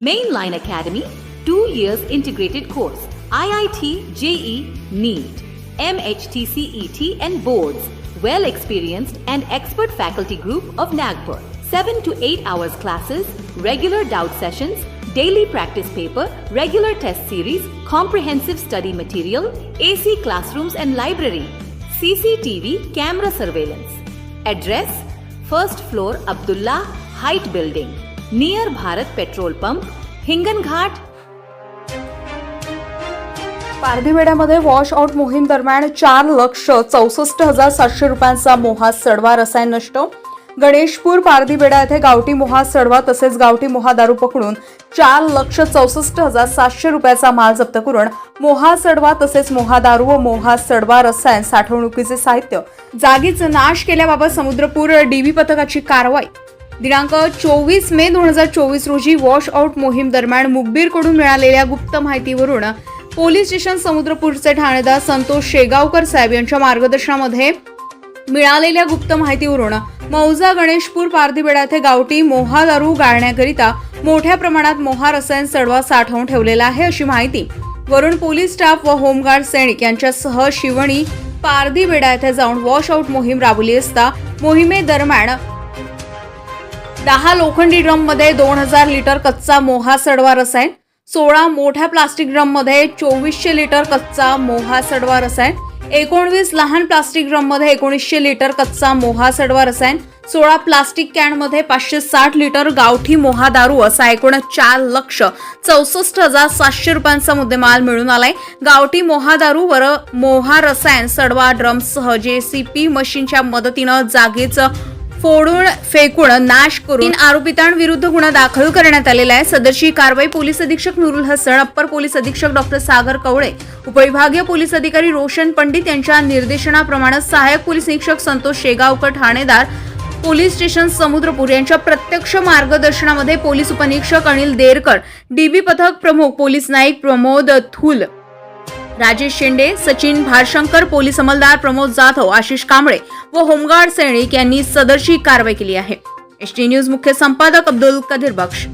Mainline Academy, two years integrated course, IIT, JE, NEET, MHTCET and boards, well experienced and expert faculty group of Nagpur. 7 to 8 hours classes, regular doubt sessions, daily practice paper, regular test series, comprehensive study material, AC classrooms and library, CCTV camera surveillance. Address First floor Abdullah Height Building, near Bharat petrol pump Hinganghat पारधीवेड्यामध्ये wash out मोहीम दरम्यान चार लक्ष चौसष्ट हजार सातशे रुपयांचा मोहा सडवा रसायन नष्ट. गणेशपूर पारधीवेडा येथे गावठी मोहा सडवा तसेच गावठी मोहा दारू पकडून चार लक्ष चौसष्ट हजार सातशे रुपयाचा माल जप्त करून मोहा सडवा तसेच मोहा दारू व मोहा सडवा रसायन साठवणुकीचे साहित्य. जागीच नाश केल्याबाबत समुद्रपूर डीबी पथकाची कारवाई. दिनांक चोवीस मे दोन हजार चोवीस रोजी वॉश आउट मोहीम दरम्यान मुकबीरकडून मिळालेल्या गुप्त माहितीवरून पोलीस स्टेशन समुद्रपूरचे ठाणेदार संतोष शेगावकर साहेब यांच्या मार्गदर्शनामध्ये मिळालेल्या गुप्त माहितीवरून मौजा गणेशपूर पारधीबेडा येथे गावठी मोहा दारू गाळण्याकरिता मोठ्या प्रमाणात मोहा रसायन सडवा साठवून ठेवलेला आहे अशी माहिती वरून पोलीस स्टाफ व होमगार्ड सैनिक यांच्यासह शिवणी पारधीबेडा येथे जाऊन वॉश आउट मोहीम राबवली असता मोहिमेदरम्यान दहा लोखंडी ड्रममध्ये दोन हजार लिटर कच्चा मोहा सडवा रसायन सोळा मोठ्या प्लास्टिक ड्रममध्ये चोवीसशे लिटर कच्चा मोहा सडवा रसायन एकोणवीस लहान प्लास्टिक ड्रममध्ये एकोणीसशे लिटर कच्चा मोहा सडवा रसायन सोळा प्लास्टिक कॅनमध्ये पाचशे साठ लिटर गावठी मोहा दारू असा एकूण चार लक्ष चौसष्ट हजार सातशे रुपयांचा मुद्देमाल मिळून आलाय. गावठी मोहा दारू वर मोहा रसायन सडवा ड्रमसह पी मशीनच्या मदतीनं जागेचं फोडून फेकून नाश करून आरोपितांविरुद्ध गुन्हा दाखल करण्यात आलेला आहे. सदरची कारवाई पोलीस अधीक्षक नुरुल हसन अप्पर पोलीस अधीक्षक डॉक्टर सागर कवळे उपविभागीय पोलीस अधिकारी रोशन पंडित यांच्या निर्देशनाप्रमाणे सहाय्यक पोलीस निरीक्षक संतोष शेगावकर ठाणेदार पोलीस स्टेशन समुद्रपूर यांच्या प्रत्यक्ष मार्गदर्शनामध्ये पोलीस उपनिरीक्षक अनिल देरकर डीबी पथक प्रमुख पोलीस नाईक प्रमोद थुल राजेश शेंडे सचिन भारशंकर पोलीस अंमलदार प्रमोद जाधव आशिष कांबळे व होमगार्ड सैनिक यांनी सदरची कारवाई केली आहे. एस टी न्यूज मुख्य संपादक अब्दुल कदीर बख्श.